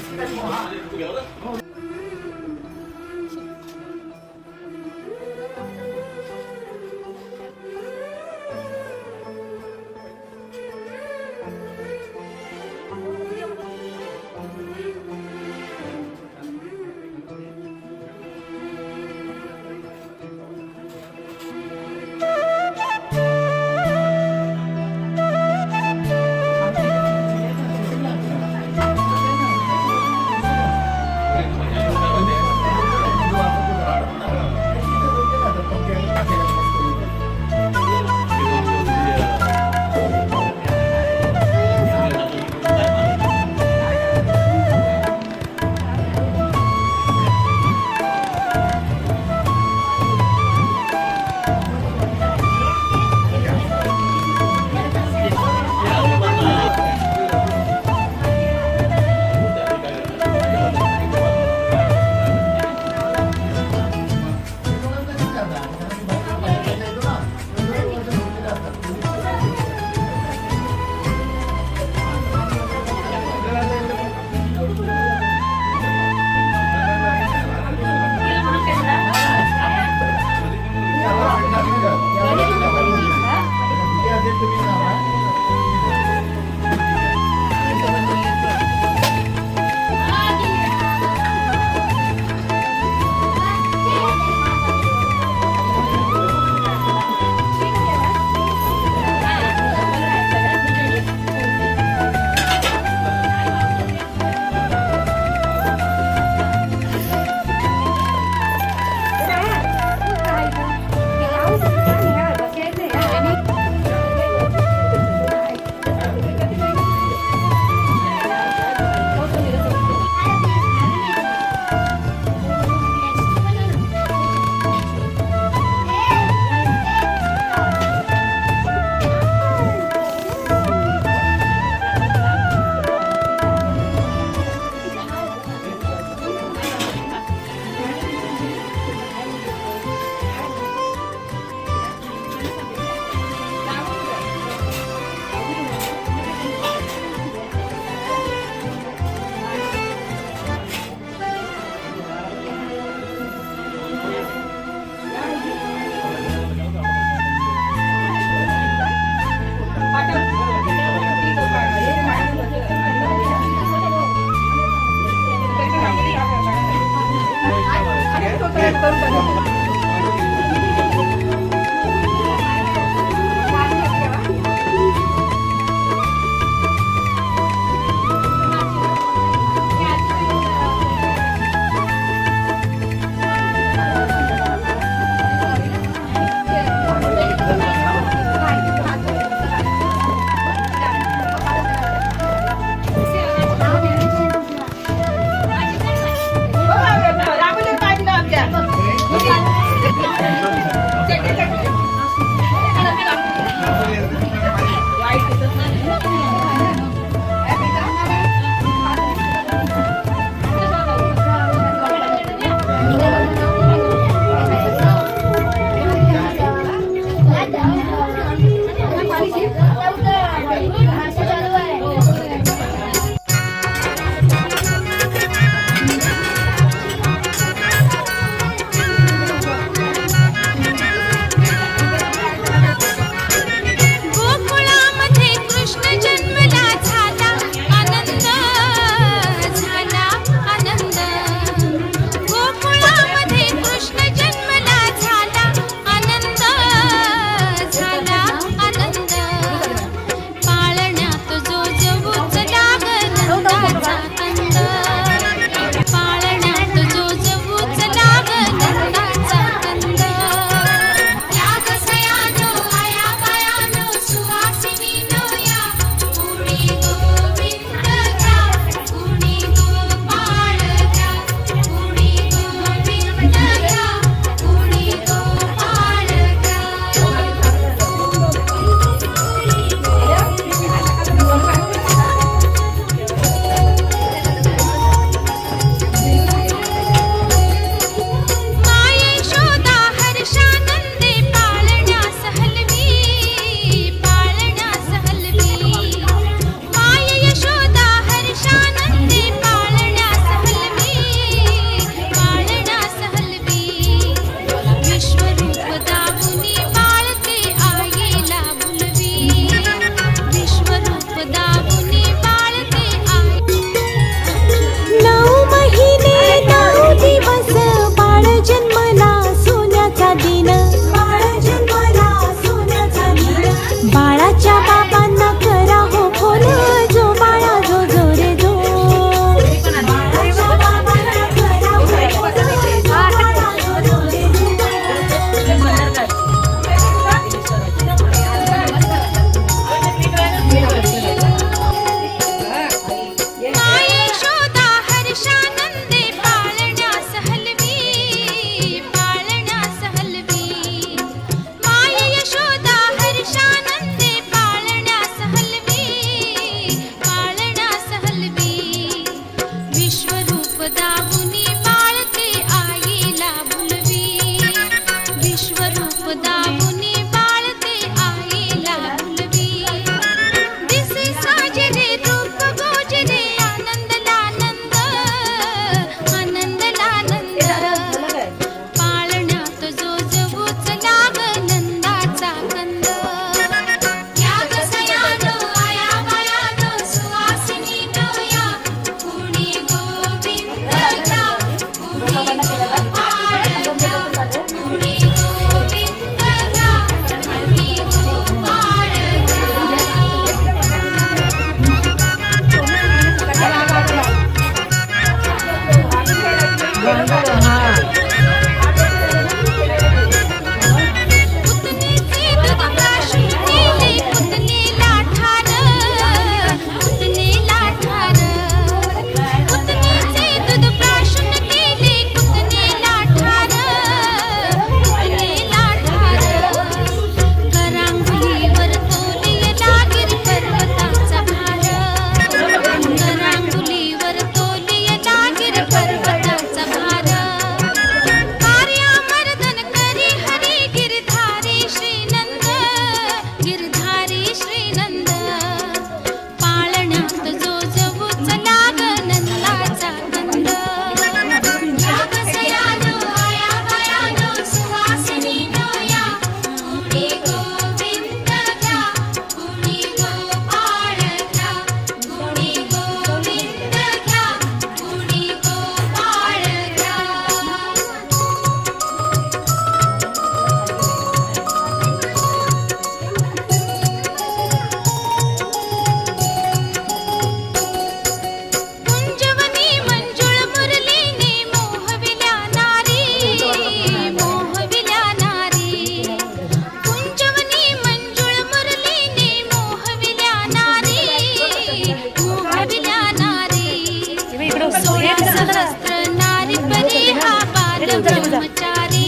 现在说的 बाल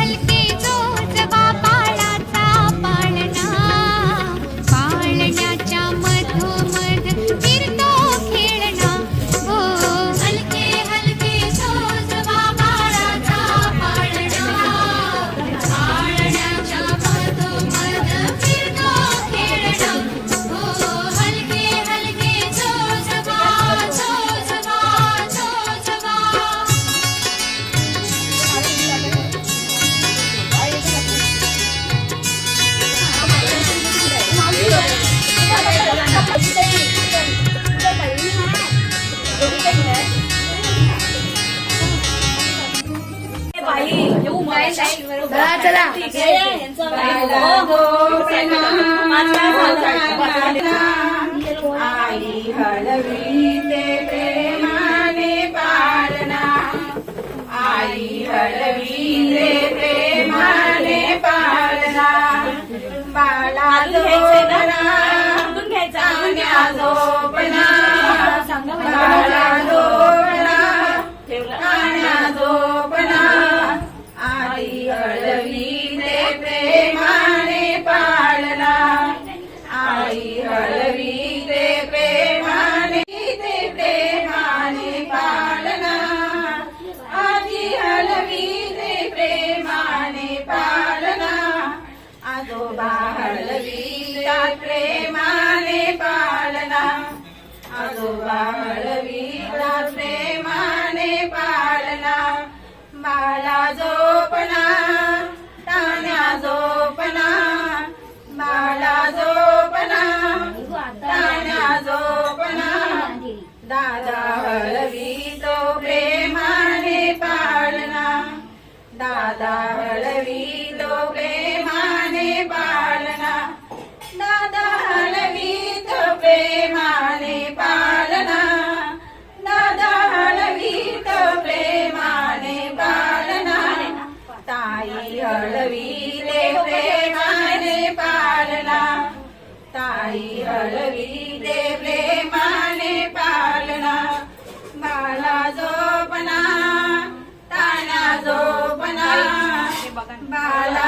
आई हळवी ते प्रेमाने पालना आई हळवी ते प्रेमाने पालना बाला झोपना चांगल्या झोपना दादा हळवी तो प्रेमाने पालना दादा हळवी तो प्रेमाने पालना दादा हळवी तो प्रेमाने पालना दादा हळवी तो प्रेमाने पालना ताई हळवी ते प्रेमाने पालना ताई हळवी बाला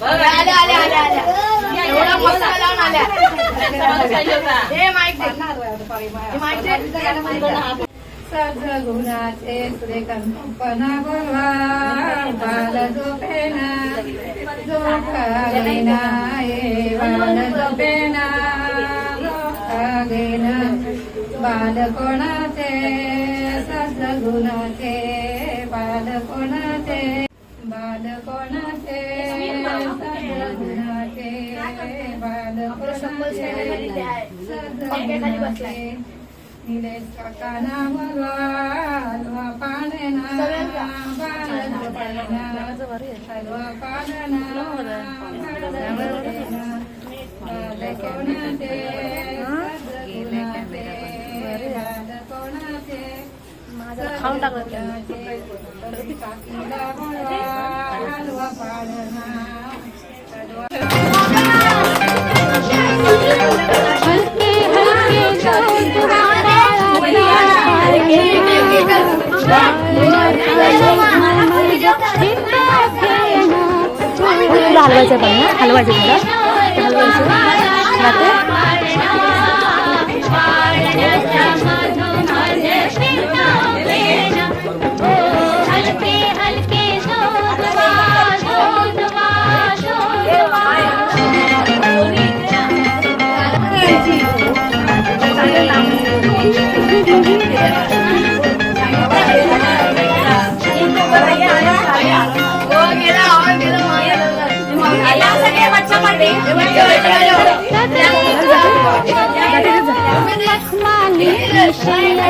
पदार सजगुणाचे श्रीकंपना बोलवा बाल झोपेना झोपागेना बाल झोपेना बाल कोणाचे सजगुणाचे बाल कोणाचे बाल कोणाचे निलेश काका नाम हलवा पाणना हलवा पाणना कोणाचे कोणाचे खाऊन टाकलं हलवा हलके हलके जो हलवायचं पण ना हलवायचं. तुला हलवायचं लक्ष्मणी लक्ष्मणी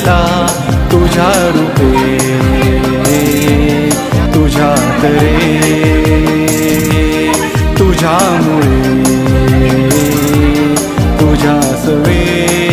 भेटला तुझ्या रूपे तुझ्या रे तुझ्यामुळे तुझ्या सवे.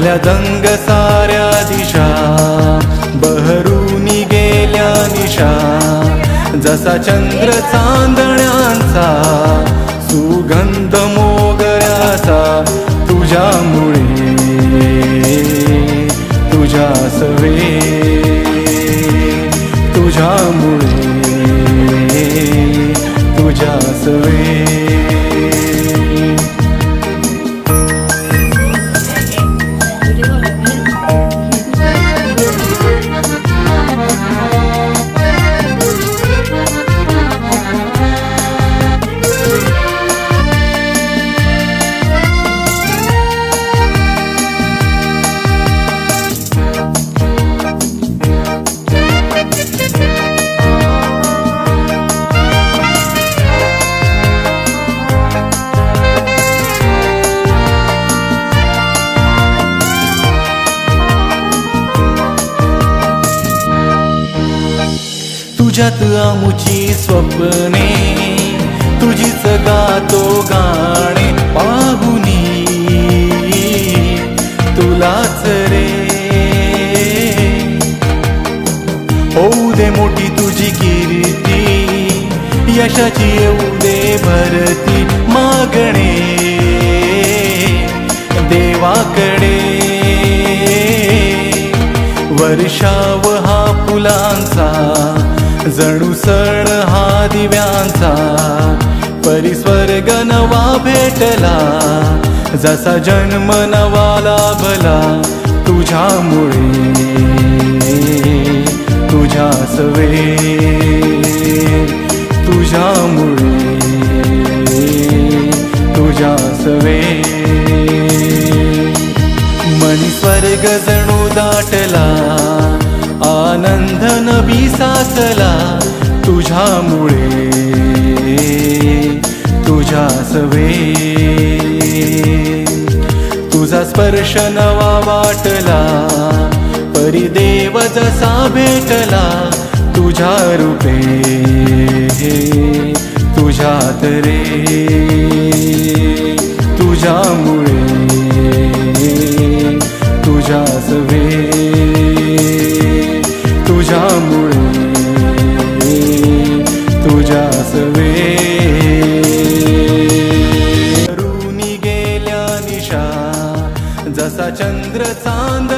झाल्या दंग साऱ्या दिशा बहरूनी गेल्या निशा. जसा चंद्र चांदण्यांचा सुगंध मोगऱ्याचा तुझ्यामुळे तुझ्या सवे तुझ्यामुळे तुझ्या सवे. तुझ्यात आमुची स्वप्ने तुझीच गातो गाणे पाहुनी. तुलाच रे. होऊ दे मोठी तुझी कीर्ती यशाची येऊ दे भरती मागणे. देवाकडे वर्षाव हा फुलांचा जणू सण हा दिव्यांचा परिस्वर्ग नवा भेटला. जसा जन्म नवा लाभला तुझ्यामुळे तुझ्या सवे तुझ्यामुळे तुझ्या सवे. मनी स्वर्ग जणू दाटला आनंद नबी साचला तुझ्यामुळे तुझ्या सवे. तुझा स्पर्श नवा वाटला परिदेव जसा भेटला तुझ्या रूपे तुझ्यात रे तुझ्यामुळे. चंद्र